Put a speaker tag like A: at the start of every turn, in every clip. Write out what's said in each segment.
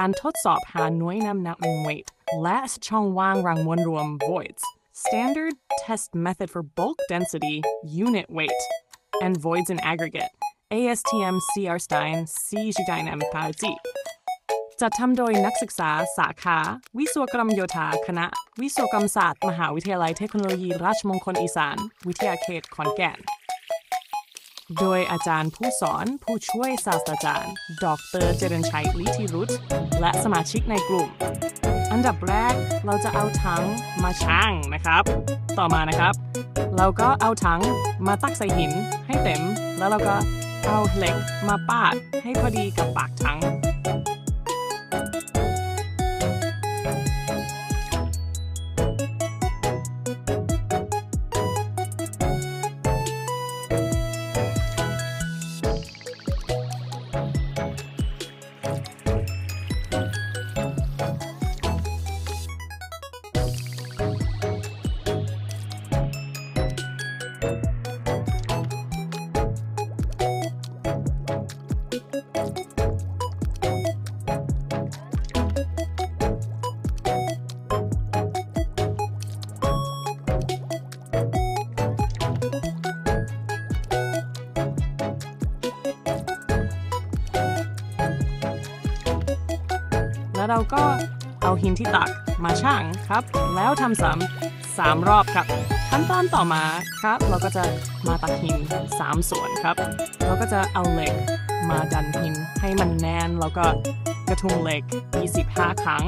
A: การทดสอบหาหน่วยน้ำหนัก weight และช่องว่างรังมวลรวม voids standard test method for bulk density unit weight and voids in aggregate ASTM CR Stein C Stein p a r t จัดทำโดยนักศึกษาสาขา วิศวกรรมโยธาคณะ วิศวกรรมศาสตร์ มหาวิทยาลัยเทคโนโลยีราชมงคลอีสาน วิทยาเขตขอนแก่น โดยอาจารย์ผู้สอนผู้ช่วยศาสตราจารย์ ดรเจริญชัยลิธิรุตและสมาชิกในกลุ่ม อันดับแรกเราจะเอาถังมาชั่งนะครับ ต่อมานะครับ เราก็เอาถังมาตักใส่หินให้เต็ม แล้วเราก็เอาเหล็กมาปาดให้พอดีกับปากถัง แล้วเราก็เอาหินที่ตักมาช่างครับ แล้วทำซ้ำสามรอบครับ ขั้นตอนต่อมาครับ เราก็จะมาตักหินสามส่วนครับ เราก็จะเอาเหล็กมาดันหินให้มันแน่นแล้วก็กระทุงเหล็ก 25 ครั้ง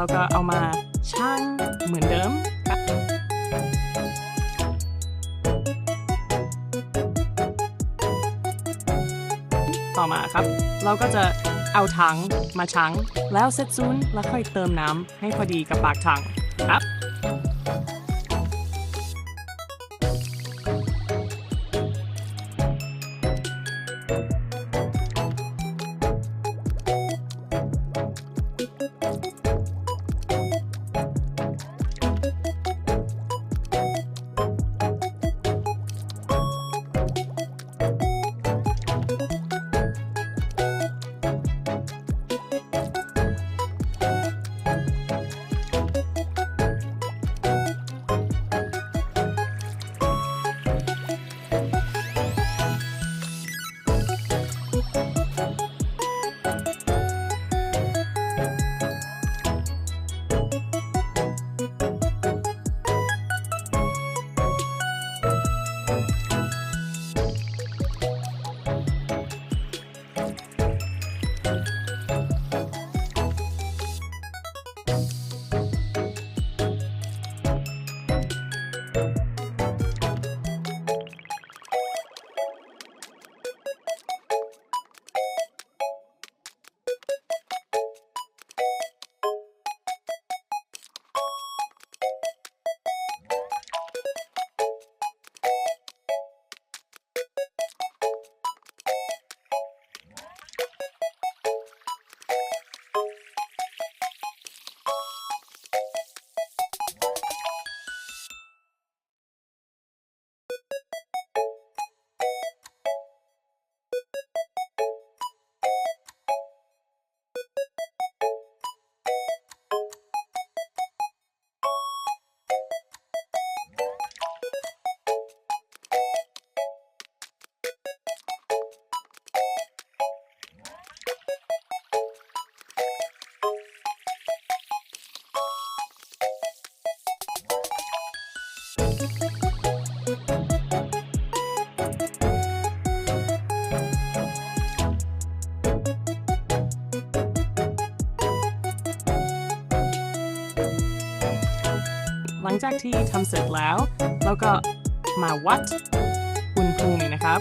A: แล้วก็เอามาชั่งเหมือนเดิมครับต่อมาครับ เราก็จะเอาถังมาชั่งแล้วเซตซูนแล้วค่อยเติมน้ำให้พอดีกับปากถังครับ ลังจากที่ทำเสร็จแล้วแล้วก็มาวัดอุณหภูมินะครับ